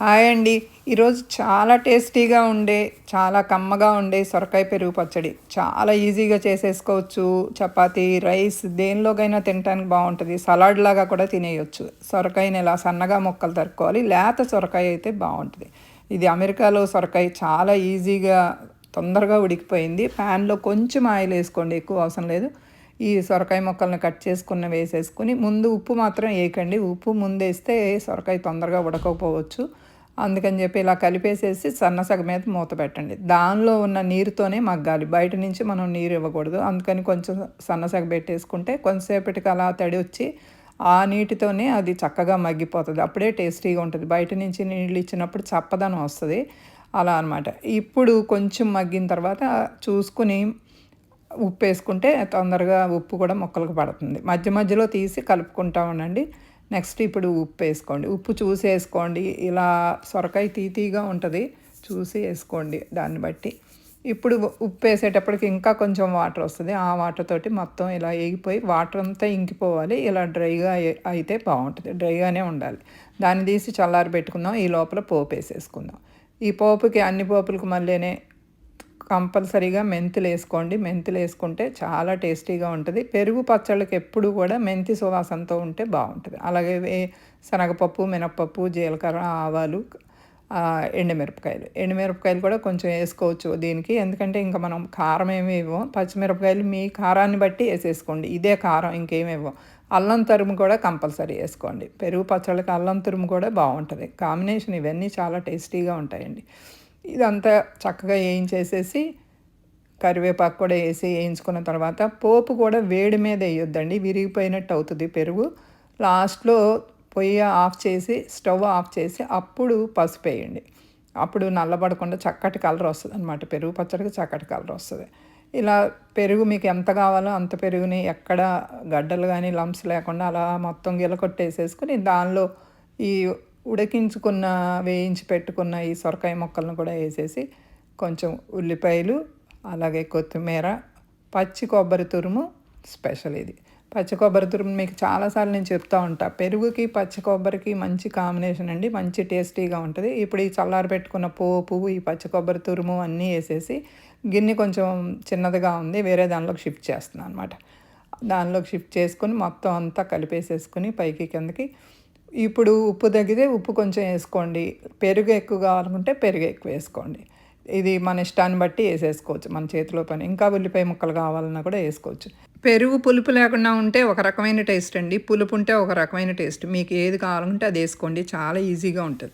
Hi అండి. ఈరోజు చాలా టేస్టీగా ఉండే చాలా కమ్మగా ఉండే సొరకాయ పెరుగు పచ్చడి. చాలా ఈజీగా చేసేసుకోవచ్చు. చపాతీ రైస్ దేనిలోకైనా తినడానికి బాగుంటుంది. సలాడ్ లాగా కూడా తినేయొచ్చు. సొరకాయని ఇలా సన్నగా ముక్కలు తరుక్కోవాలి. లేత సొరకాయ అయితే బాగుంటుంది. ఇది అమెరికాలో సొరకాయ చాలా ఈజీగా తొందరగా ఉడికిపోయింది. ప్యాన్లో కొంచెం ఆయిల్ వేసుకోండి. ఎక్కువ అవసరం లేదు. ఈ సొరకాయ ముక్కల్ని కట్ చేసుకున్న వేసేసుకుని ముందు ఉప్పు మాత్రం వేయకండి. ఉప్పు ముందు వేస్తే సొరకాయ తొందరగా ఉడకపోవచ్చు. అందుకని చెప్పి ఇలా కలిపేసేసి సన్నసగ మీద మూత పెట్టండి. దానిలో ఉన్న నీరుతోనే మగ్గాలి. బయట నుంచి మనం నీరు ఇవ్వకూడదు. అందుకని కొంచెం సన్నసగ పెట్టేసుకుంటే కొంతసేపటికి అలా తడి వచ్చి ఆ నీటితోనే అది చక్కగా మగ్గిపోతుంది. అప్పుడే టేస్టీగా ఉంటుంది. బయట నుంచి నీళ్ళు ఇచ్చినప్పుడు చప్పదనం వస్తుంది. అలా అనమాట ఇప్పుడు కొంచెం మగ్గిన తర్వాత చూసుకుని ఉప్పు వేసుకుంటే తొందరగా ఉప్పు కూడా మొక్కలకు పడుతుంది. మధ్య మధ్యలో తీసి కలుపుకుంటా ఉండండి. నెక్స్ట్ ఇప్పుడు ఉప్పు వేసుకోండి ఉప్పు చూసి వేసుకోండి ఇలా సొరకాయ తీతీగా ఉంటుంది. చూసి వేసుకోండి దాన్ని బట్టి. ఇప్పుడు ఉప్పు వేసేటప్పటికి ఇంకా కొంచెం వాటర్ వస్తుంది. ఆ వాటర్ తోటి మొత్తం ఇలా వేగిపోయి వాటర్ అంతా ఇంకిపోవాలి. ఇలా డ్రైగా అయితే బాగుంటుంది. డ్రైగానే ఉండాలి. దాన్ని తీసి చల్లారి పెట్టుకుందాం ఈ లోపల పోపు వేసేసుకుందాం. ఈ పోపుకి అన్ని పోపులకు మళ్ళీనే కంపల్సరీగా మెంతులు వేసుకోండి మెంతులు వేసుకుంటే చాలా టేస్టీగా ఉంటుంది. పెరుగు పచ్చళ్ళకి ఎప్పుడు కూడా మెంతి సువాసనతో ఉంటే బాగుంటుంది. అలాగే శనగపప్పు మినప్పప్పు జీలకర్ర ఆవాలు ఎండుమిరపకాయలు. ఎండుమిరపకాయలు కూడా కొంచెం వేసుకోవచ్చు దీనికి. ఎందుకంటే ఇంకా మనం కారం ఏమి ఇవ్వం. పచ్చిమిరపకాయలు మీ కారాన్ని బట్టి వేసేసుకోండి. ఇదే కారం ఇంకేమి ఇవ్వం. అల్లం తురుము కూడా కంపల్సరీ వేసుకోండి. పెరుగు పచ్చళ్ళకి అల్లం తురుము కూడా బాగుంటుంది. కాంబినేషన్ ఇవన్నీ చాలా టేస్టీగా ఉంటాయండి. ఇదంతా చక్కగా వేయించేసేసి కరివేపాకు కూడా వేసి వేయించుకున్న తర్వాత పోపు కూడా వేడి మీద వేయొద్దండి విరిగిపోయినట్టు అవుతుంది పెరుగు. లాస్ట్లో పొయ్యి ఆఫ్ చేసి స్టవ్ ఆఫ్ చేసి అప్పుడు పసుపు వేయండి. అప్పుడు నల్లబడకుండా చక్కటి కలర్ వస్తుంది అనమాట పెరుగు పచ్చడికి చక్కటి కలర్ వస్తుంది. ఇలా పెరుగు మీకు ఎంత కావాలో అంత పెరుగుని ఎక్కడ గడ్డలు కానీ లంప్స్ లేకుండా అలా మొత్తం గిలకొట్టేసేసుకుని దానిలో ఈ ఉడికించుకున్న వేయించి పెట్టుకున్న ఈ సొరకాయ ముక్కలను కూడా వేసేసి కొంచెం ఉల్లిపాయలు అలాగే కొత్తిమీర పచ్చి కొబ్బరి తురుము స్పెషల్ ఇది. పచ్చి కొబ్బరి తురుము మీకు చాలాసార్లు నేను చెప్తూ ఉంటా. పెరుగుకి పచ్చి కొబ్బరికి మంచి కాంబినేషన్ అండి. మంచి టేస్టీగా ఉంటుంది. ఇప్పుడు ఈ చల్లారి పెట్టుకున్న పోపు ఈ పచ్చి కొబ్బరి తురుము అన్నీ వేసేసి గిన్నె కొంచెం చిన్నదిగా ఉంది. వేరే దానిలోకి షిఫ్ట్ చేస్తున్నాను అనమాట దానిలోకి షిఫ్ట్ చేసుకుని మొత్తం అంతా కలిపేసేసుకుని పైకి కిందకి ఇప్పుడు ఉప్పు తగ్గితే ఉప్పు కొంచెం వేసుకోండి. పెరుగు ఎక్కువ కావాలనుకుంటే పెరుగు ఎక్కువ వేసుకోండి. ఇది మన ఇష్టాన్ని బట్టి వేసేసుకోవచ్చు మన చేతిలో పని. ఇంకా ఉల్లిపాయ ముక్కలు కావాలన్నా కూడా వేసుకోవచ్చు. పెరుగు పులుపు లేకుండా ఉంటే ఒక రకమైన టేస్ట్ అండి. పులుపు ఉంటే ఒక రకమైన టేస్ట్. మీకు ఏది కావాలంటే అది వేసుకోండి. చాలా ఈజీగా ఉంటుంది.